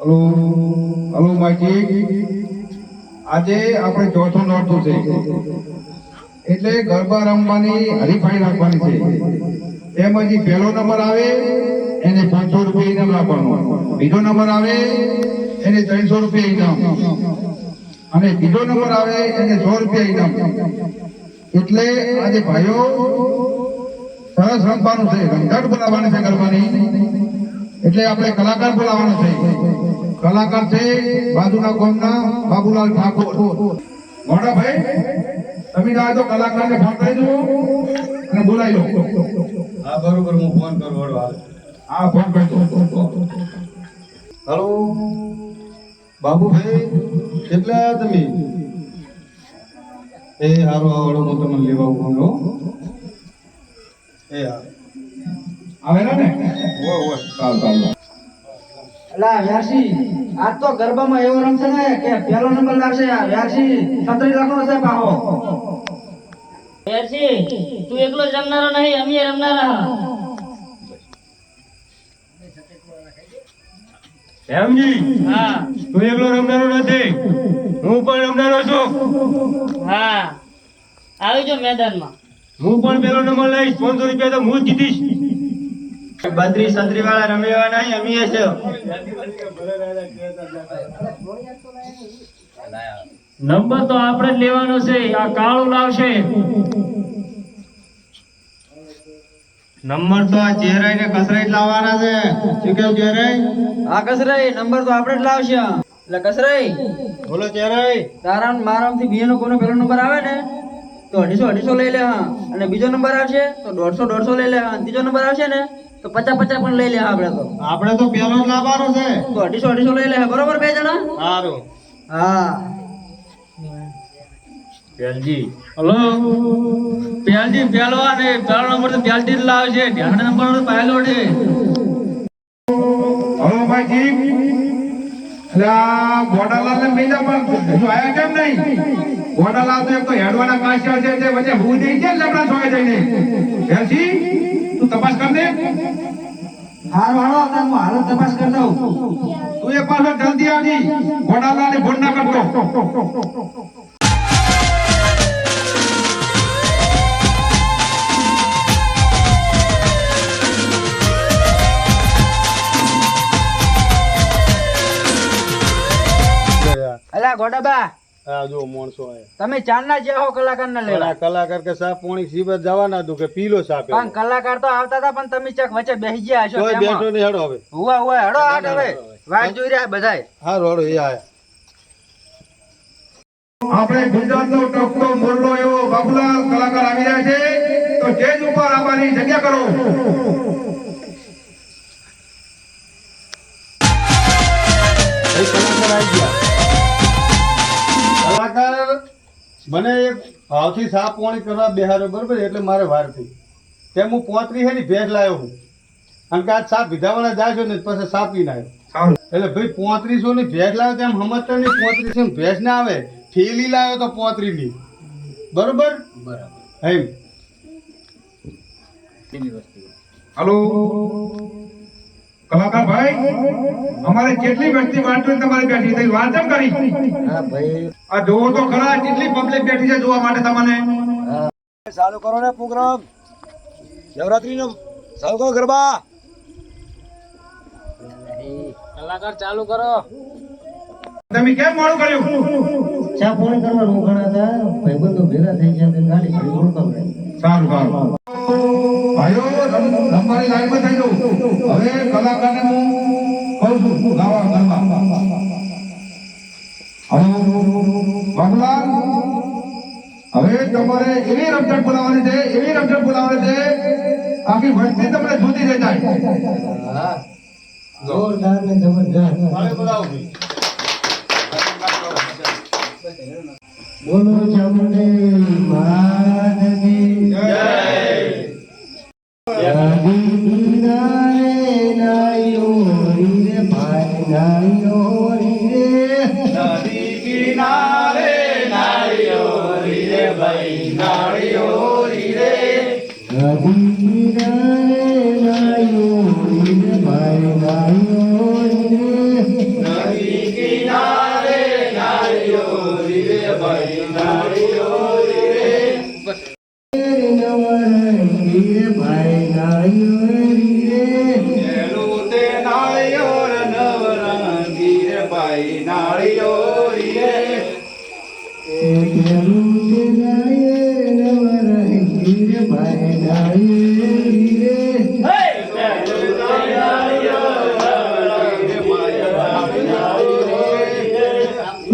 Hello hello માઈજી આજે આપણે ચોથો નોરતું છે. એટલે ગરબા રમવાની હરીફાઈ રાખવાની છે. એમાં પહેલો નંબર આવે, એને પાંચસો રૂપિયા ઇનામ રાખવાનો. બીજો નંબર આવે, એને ત્રણસો રૂપિયા ઇનામ. અને બીજો નંબર આવે, એને સો રૂપિયા ઇનામ. એટલે આજે ભાઈઓ, સરસ રમવાનું છે. રમઝટ બોલાવવાની છે ગરબાની. એટલે આપણે કલાકાર બોલાવવાનો છે. કલાકાર છે બાજુના ગામના બાબુલાલ ઠાકોર. મોડા ભાઈ તમે ના તો કલાકારને ફોન કરી દો અને બોલાવી લો. હા બરોબર હું ફોન કરું વડો હાલ હા ફોન કરી. દો હલો? બાબુભાઈ કેટલા તમે? એ હારો આવડો હું તમને લેવા ઊભો લો એ હા. આવેલા ને? ઓ ઓ ચાલ ચાલ. અલા વ્યાસી આ તો ગરબામાં એવો રમશે ને કે પહેલો નંબર લાગશે આ. વ્યાસી છત્રી લાખનો છે પાહો વ્યાસી તું એકલો જ રમનારો નહીં અમે રમનારા. હા. તું એકલો રમનારો નથી. હું પણ રમનારો છું. હા. આવી જો મેદાનમાં. હું પણ પેલો નંબર લઈશ. પાંચસો રૂપિયા તો હું જ જીતીશ. બત્રીસ સંત્રી વાળા રમેવા નહીં અમીએ છે. નંબર તો આપણે જ લેવાનો છે આ કાળું લાવશે. નંબર તો આ ચહેરાઈ ને કસરાઈ લાવવાના છે. શું કેવું ચહેરાઈ? આ કસરાઈ નંબર તો આપણે જ લાવશે. એટલે કસરાઈ. બોલો ચહેરાઈ. તારા મારા થી બીજો કોનો પેલો નંબર આવે ને તો અઢીસો અઢીસો લઈ લે હા. અને બીજો નંબર આવશે તો દોઢસો દોઢસો લઈ લે હા. અને ત્રીજો નંબર આવશે ને તો પચાસ પચાસ પણ લઈ લે આપણે તો. આપણે તો પેલો જ લાવવાનો છે. તો અઢીસો અઢીસો લઈ લે બરોબર બે જણા? સારું. હા. પ્યાલજી. હલો. પ્યાલજી પહેલો ને પહેલો નંબર તો પ્યાલજી જ લાવશે. ધ્યાન નંબર તો પહેલો છે. હલો ભાઈજી ગોડાલાલ ને બીજા પણ હજુ આયા કેમ નહીં? ગોડાલાલ તો એક તો હેડવાના કાશ્યા છે તે વચ્ચે હું જઈ છે લેબડા જઈને. તું દે હારું વાળો અત્યારે હું હાલત તપાસ કરતા હું તું એક પાછો જલ્દી આવજી ગોડાલાલ ને ફોન ના કરતો. અલા ગોડાબા. આ જો માણસો આયા તમે ચાંદના જે હો કલાકાર ને લેવા કલાકાર કે સાપ પોણી સીબત જવાના હતું કે પીલો સાપ પણ કલાકાર તો આવતા હતા પણ તમે ચક વચ્ચે બેસી ગયા છો તોય બેઠો ને હેડો હવે. હુવા હુવા હેડો આટ હવે. વાત જોઈ રહ્યા બધાય. હા રોડો એ આયા. આપણે ગુજરાતનો ટોપનો મોરલો એવો બાબુલાલ કલાકાર આવી રહ્યા છે તો સ્ટેજ ઉપર આવવાની જગ્યા કરો. ભાઈ કલાકાર મને એક ભાવથી સાપ પોણી કરવા બેહારો બરોબર? એટલે મારે વાર થઈ. તેમ હું પોતરી હે ની ભેટ લાવ્યો હું. કારણ કે આજ સાપ વિધાવાળા જાય છો ને પછી સાપ આવ્યો એટલે ભાઈ પોત્રીસો ની ભેંસ લાવ્યો તેમ સમજતો નહીં પોત્રીસો ની ભેંસ ના આવે થેલી લાવ્યો તો પોત્રી ની બરોબર? બરાબર. એમ. હલો. કલાકાર ભાઈ અમારે કેટલી વ્યક્તિ વાંચવી તમારી બેઠી થઈ. વાંચન કરી. આ જોવો તો ખરા કેટલી પબ્લિક બેઠી છે જોવા માટે તમને. ચાલુ કરો ને પ્રોગ્રામ નવરાત્રી નો ચાલુ કરો ગરબા. કલાકાર ચાલુ કરો. તમે કેમ મોડું કર્યું? ચા ફોન કરવાનું ઘણા હતા. ભાઈબંધો ભેગા થઈ ગયા ગાડી સારું સારું. રમવાની લાઈનમાં થઈ જાઉં હવે કલાકારને હું કહું છું ગાવા ગરબા. હવે બાબુલાલ હવે તમારે એવી રમઝટ બોલાવવાની છે એવી રમઝટ બોલાવવાની છે આખી વસ્તી તમને જુદી રહી જાય. જોરદાર ને જબરજસ્ત. બોલો ચામુંડે મહારાજ નાળીઓરી રે નદી કિનારે નાળીઓરી રે ભાઈ નાળીઓરી રે નદી કિનારે નાળીઓરી રે ભાઈ નાળીઓરી રે નદી કિનારે નાળીઓરી રે ભાઈ નાળીઓરી ભાઈ નાળીઓરી રે એનું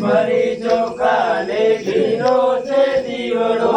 ભરી ચોખા ને ઘીનો છે દીવડો.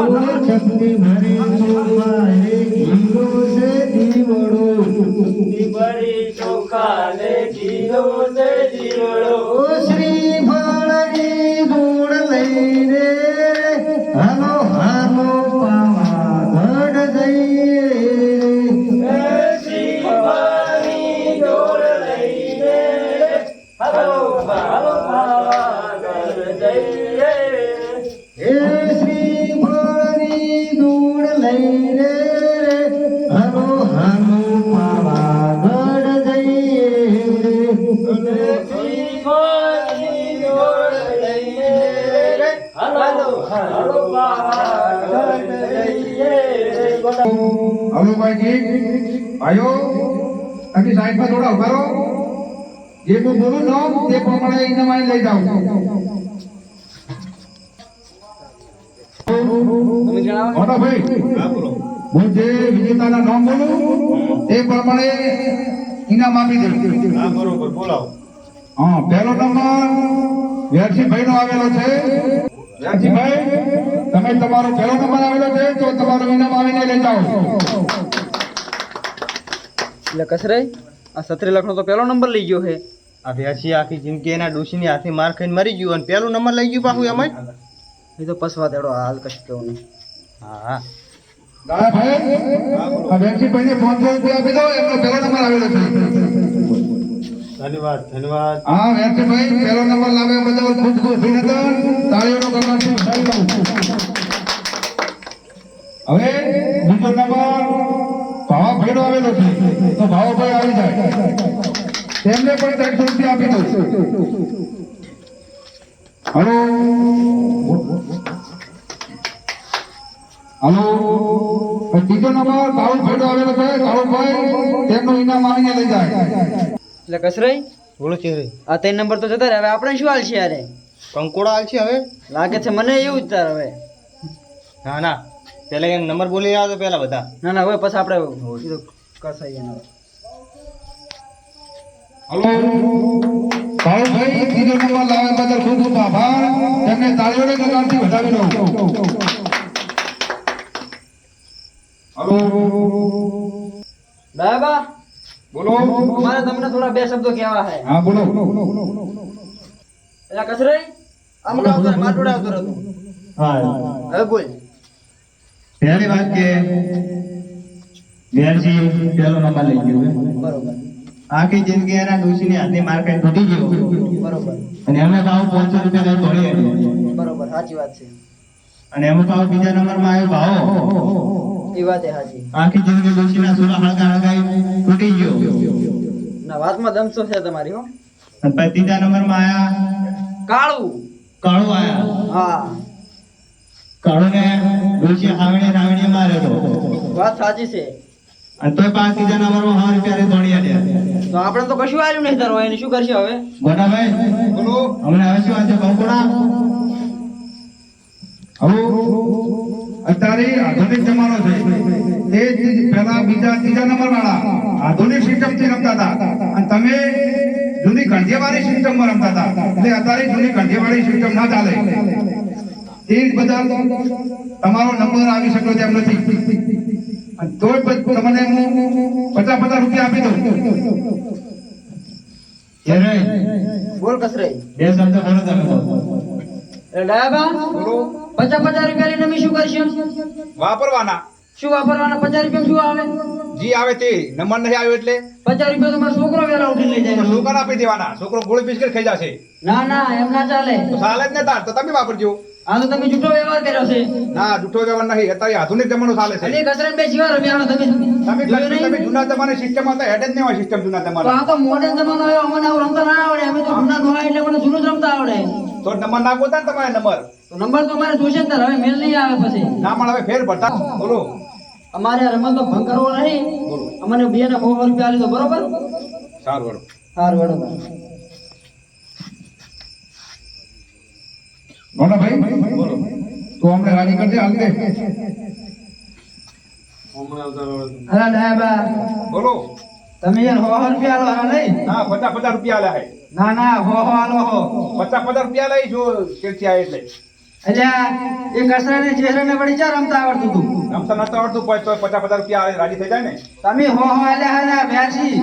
હલો હનુ પાવાગઢ જઈએ. અમુકભાઈ ભાઈઓ તમે સાઈડમાં થોડા ઊભા રહો. જે હું બોલું ને તે પ્રમાણે આઈને લઈ જાઉં મોટા ભાઈ હું જે વિજેતાના નામ બોલું. તે પ્રમાણે ઇનામ આપી દેવું હા બરોબર બોલાવો. હા પહેલો નંબર વ્યારસીભાઈ નો આવેલો છે. વ્યારસીભાઈ તમે તમારો પહેલો નંબર આવેલો છે તો તમારો ઇનામ આવીને લઈ જાઓ. એટલે કસરે આ સત્રી લખનો તો પહેલો નંબર લઈ ગયો છે. આ વ્યાસી આખી જિંદગી એના ડોશીની હાથે માર ખાઈને મરી ગયું અને પહેલો નંબર લઈ ગયું પાછું એમ જ એ તો પસવા દેડો હાલ કશું કેવું નહીં. હા હા. દાદાભાઈ વ્યારસીભાઈને પાંચસો રૂપિયા આપી દો એમનો પહેલો નંબર આવેલો છે. ધન્યવાદ ધન્યવાદ. હા પહેલો નંબર લાવે એ બદલ ખૂબ ખૂબ અભિનંદન. તાળીઓનો હવે બીજો નંબર ભાવાભાઈનો આવેલો છે. તો ભાવાભાઈ આવી જાય. તેમને પણ ત્રણસો રૂપિયા આપી હલો. હલો. બીજો નંબર કાળુભાઈનો આવેલો છે. કાળુભાઈ તેમનું ઇનામ આવીને લઈ જાય. એટલે કસરાઈ? બોલો ચહેરે આ ત્રણ નંબર તો જતા રહે હવે આપણે શું હાલ છે યારે? કંકોડા હાલ છે હવે? લાગે છે મને એવું જ તાર હવે. ના ના. પેલા એમ નંબર બોલી આવ્યો તો પેલા બધા. ના ના હવે પછી આપણે કસાઈ એને હલો. કાળુભાઈ ત્રીજો નંબર લાવવા બદલ ખૂબ ખૂબ આભાર. તેમને તાળીઓને ગણગાટથી વધાવી દઉં. હલો. બાબા બોલો. મારે તમને થોડા બે શબ્દો કહેવા છે. હા બોલો. એટલે કસરાઈ આવતો માટોડા માટોડે હતો. હા. હવે બોલ. પહેલી વાત કે ગેરજી પહેલો નંબર લઈ ગયો. બરોબર. આખી જિંદગી એના ડોશીની હાથની માર ખાઈને ઘટી ગયો. બરોબર. અને અમે ભાવ પાંચસો રૂપિયા તોડી બરોબર સાચી વાત છે. અને એમાં પાછો બીજા નંબરમાં આવ્યો ભાવો એ વાત સાચી આખી જિંદગી ડોશીના સુરા હળગા હળગાઈ તૂટી ગયો. ના વાતમાં દમસો છે તમારી હો. અને પછી ત્રીજા નંબરમાં આયા? કાળું. કાળું આયા. હા. કાળોને ડોશી હાવણી રાવણી માર્યો તો. વાત સાચી છે. અને તોય પાંચ ત્રીજા નંબરમાં હાર ત્યારે દોડી આલ્યા તો આપણે તો કશું આવ્યું નહીં તારો એને શું કરશે હવે? બોલો. હમણાં હવે શું આજે કંકોડા હલો અત્યારે આધુનિક જમાનો છે. એ જ પહેલા બીજા ત્રીજા નંબર વાળા આધુનિક સિસ્ટમથી રમતા હતા. અને તમે જૂની ગંઢિયાવાળી સિસ્ટમમાં રમતા હતા. એટલે અત્યારે જૂની ગંઢિયાવાળી સિસ્ટમ ના ચાલે. એ જ બદલ તમારો નંબર આવી શક્યો તેમ નથી. પછી તમને હું પચાસ પચાસ રૂપિયા આપી દઉં. બોલ કસરે. બે શબ્દ બોલો તમે. ડાયાબા પચાસ પચાસ રૂપિયા લઈને અમે શું કરીશું વાપરવાના. શું વાપરવાના? પચાસ રૂપિયા શું આવે? જી આવે તે નંબર નહીં આવ્યો એટલે? પચાસ રૂપિયા તમારો છોકરો વેલા ઉઠી લઈ જાય. છોકરા આપી દેવાના. છોકરો ગોળ બિસ્કિટ ખાઈ જશે. ના ના એમ ના ચાલે. ચાલે જ ને તાર. તો તમે વાપરજો. હા તો તમે જૂઠો વ્યવહાર કર્યો છે. ના જૂઠો વ્યવહાર નહીં. અત્યારે આધુનિક જમાનો ચાલે છે. અને કચરા બે જીવા રમ્યા તમે. તમે તમે જૂના જમાની સિસ્ટમ હતા હેડ જ નહીં હોય સિસ્ટમ જૂના તો આ તો મોડર્ન જમાનો આવ્યો. અમને આવું રમતા ના આવડે. અમે તો જૂના ડોહા એટલે મને જૂનું જ રમતા આવડે. તો નંબર નાખો ને તમારે નંબર. તો નંબર તો અમારે જોશે ને હવે મેલ નહીં આવે પછી. ના પણ હવે ફેર ભરતા બોલો. અમારે આ તો ભંગ કરવો નહીં. અમને બે ને સો રૂપિયા આપી દો બરોબર? સારું વડો સારું વડો બોલો ભાઈ. બોલો. તો અમને રાજી કરજે હાલ દે. અલા ડાયબા બોલો. તમે યાર સો રૂપિયા આલો હા નહીં? ના પચાસ પચાસ રૂપિયા આલ્યા ના ના હો હો આલો હો. પચાસ પચાસ રૂપિયા લઈ જો આવે એટલે? અલ્યા એ કસરાને ચહેરાને વળી ચા રમતા આવડતું તું? રમતા નતા આવડતું કોઈ તો પચાસ પચાસ રૂપિયા આવે રાજી થઈ જાય ને. તમે હો હો ને આ વ્યાસી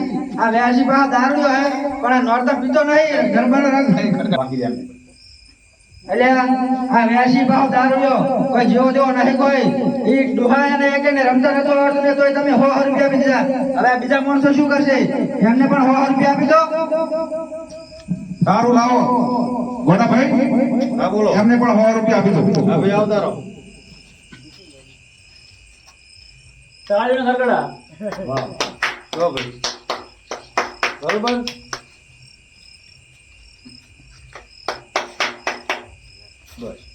આ વ્યાસી પાસે દારૂ હે પણ આ નોરતા પીતો નહીં ગરબાનો રંગ બાકી જાય. અલ્યા આ વ્યાસી ભાવ દારૂ કોઈ જેવો તેવો નહીં કોઈ. એ ડોહા ને એક ને રમતા નતો આવડતું ને તોય તમે હો રૂપિયા આપી દીધા. હવે બીજા માણસો શું કરશે? એમને પણ હો રૂપિયા આપી દો. સારું લાવો. ગોડાભાઈ હા બોલો. એમને પણ સો રૂપિયા આપી દો. હા ભાઈ આવતા રહો. ચાલ્યું ને ખરકડા જો ભાઈ. બરોબર? બસ.